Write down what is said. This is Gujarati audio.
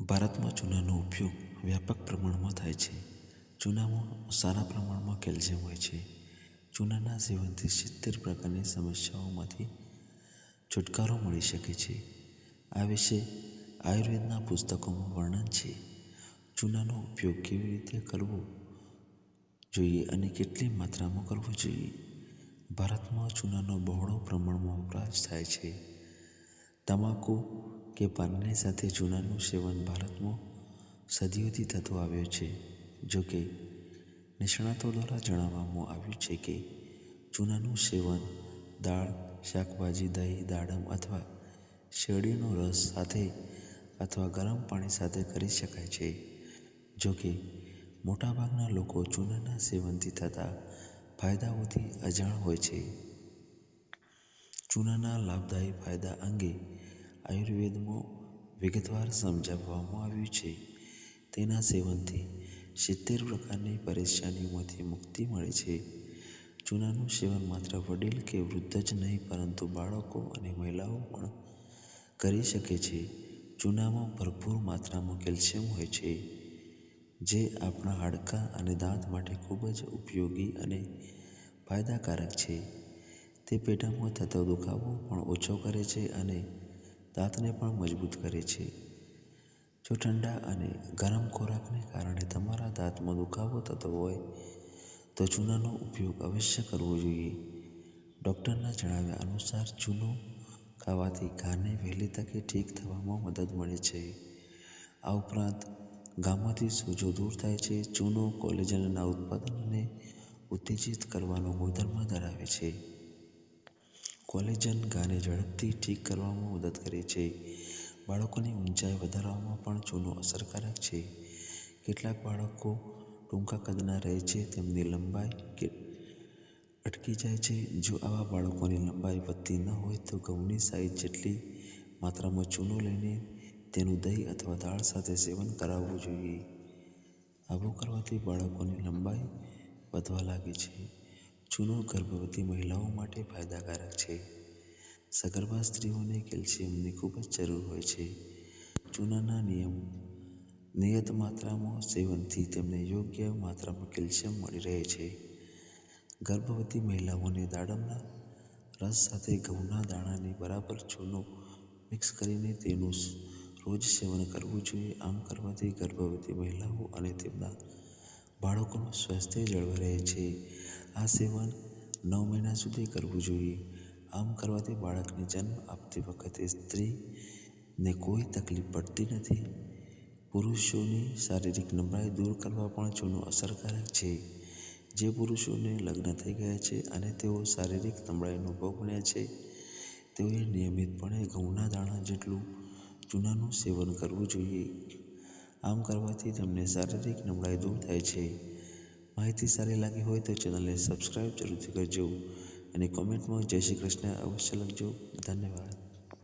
ભારતમાં ચૂનાનો ઉપયોગ વ્યાપક પ્રમાણમાં થાય છે. ચૂનામાં સારા પ્રમાણમાં કેલ્શિયમ હોય છે. ચૂનાના સેવનથી સિત્તેર પ્રકારની સમસ્યાઓમાંથી છુટકારો મળી શકે છે. આ વિશે આયુર્વેદના પુસ્તકોમાં વર્ણન છે. ચૂનાનો ઉપયોગ કેવી રીતે કરવો જોઈએ અને કેટલી માત્રામાં કરવો જોઈએ? ભારતમાં ચૂનાનો બહોળો પ્રમાણમાં વપરાશ થાય છે. તમાકુ કે પાનની સાથે ચૂનાનું સેવન ભારતમાં સદીઓથી થતું આવ્યું છે, જો કે નિષ્ણાતો દ્વારા જણાવવામાં આવ્યું છે કે ચૂનાનું સેવન દાળ, શાકભાજી, દહીં, દાડમ અથવા શેરડીનો રસ સાથે અથવા ગરમ પાણી સાથે કરી શકાય છે, જો કે મોટાભાગના લોકો ચૂનાના સેવનથી થતા ફાયદાઓથી અજાણ હોય છે. ચૂનાના લાભદાયી ફાયદા અંગે આયુર્વેદમાં વિગતવાર સમજાવવામાં આવ્યું છે. તેના સેવનથી સિત્તેર પ્રકારની પરેશાનીઓમાંથી મુક્તિ મળે છે. ચૂનાનું સેવન માત્ર વડીલ કે વૃદ્ધ જ નહીં, પરંતુ બાળકો અને મહિલાઓ પણ કરી શકે છે. ચૂનામાં ભરપૂર માત્રામાં કેલ્શિયમ હોય છે, જે આપણા હાડકાં અને દાંત માટે ખૂબ જ ઉપયોગી અને ફાયદાકારક છે. તે પેટામાં થતો દુખાવો પણ ઓછો કરે છે અને દાંતને પણ મજબૂત કરે છે. જો ઠંડા અને ગરમ ખોરાકને કારણે તમારા દાંતમાં દુખાવો થતો હોય, તો ચૂનાનો ઉપયોગ અવશ્ય કરવો જોઈએ. ડૉક્ટરના જણાવ્યા અનુસાર, ચૂનો ખાવાથી ઘાને વહેલી તકે ઠીક થવામાં મદદ મળે છે. આ ઉપરાંત, ગામમાંથી સોજો દૂર થાય છે, ચૂનો કોલેજનના ઉત્પાદનને ઉત્તેજિત કરવાનો ગુણધર્મ ધરાવે છે. કોલેજન ઘાને ઝડપથી ઠીક કરવામાં મદદ કરે છે. બાળકોની ઊંચાઈ વધારવામાં પણ ચૂનો અસરકારક છે. કેટલાક બાળકો ટૂંકા કદના રહે છે, તેમની લંબાઈ કે અટકી જાય છે. જો આવા બાળકોની લંબાઈ વધતી ન હોય તો ઘઉંની સાઈઝ જેટલી માત્રામાં ચૂનો લઈને તેનું દહીં અથવા દાળ સાથે સેવન કરાવવું જોઈએ. આવું કરવાથી બાળકોની લંબાઈ વધવા લાગે છે. ચૂનો ગર્ભવતી મહિલાઓ માટે ફાયદાકારક છે. સગર્ભા સ્ત્રીઓને કેલ્શિયમની ખૂબ જ જરૂર હોય છે. ચૂનાના નિયમ, નિયત માત્રામાં સેવનથી તેમને યોગ્ય માત્રામાં કેલ્શિયમ મળી રહે છે. ગર્ભવતી મહિલાઓને દાડમના રસ સાથે ઘઉંના દાણાની બરાબર ચૂનો મિક્સ કરીને તેનું રોજ સેવન કરવું જોઈએ. આમ કરવાથી ગર્ભવતી મહિલાઓ અને તેમના બાળકોનું સ્વાસ્થ્ય જળવાઈ રહે છે. આ સેવન નવ મહિના સુધી કરવું જોઈએ. આમ કરવાથી બાળકને જન્મ આપતી વખતે સ્ત્રીને કોઈ તકલીફ પડતી નથી. પુરુષોની શારીરિક નબળાઈ દૂર કરવા પણ ચૂનો અસરકારક છે. જે પુરુષોને લગ્ન થઈ ગયા છે અને તેઓ શારીરિક નબળાઈનો ભોગ બન્યા છે, તેઓએ નિયમિતપણે ઘઉંના દાણા જેટલું ચૂનાનું સેવન કરવું જોઈએ. આમ કરવાથી તેમને શારીરિક નબળાઈ દૂર થાય છે. માહિતી સારી લાગી હોય તો ચેનલને સબસ્ક્રાઈબ જરૂરથી કરજો અને કોમેન્ટમાં જય શ્રી કૃષ્ણ અવશ્ય લખજો. ધન્યવાદ.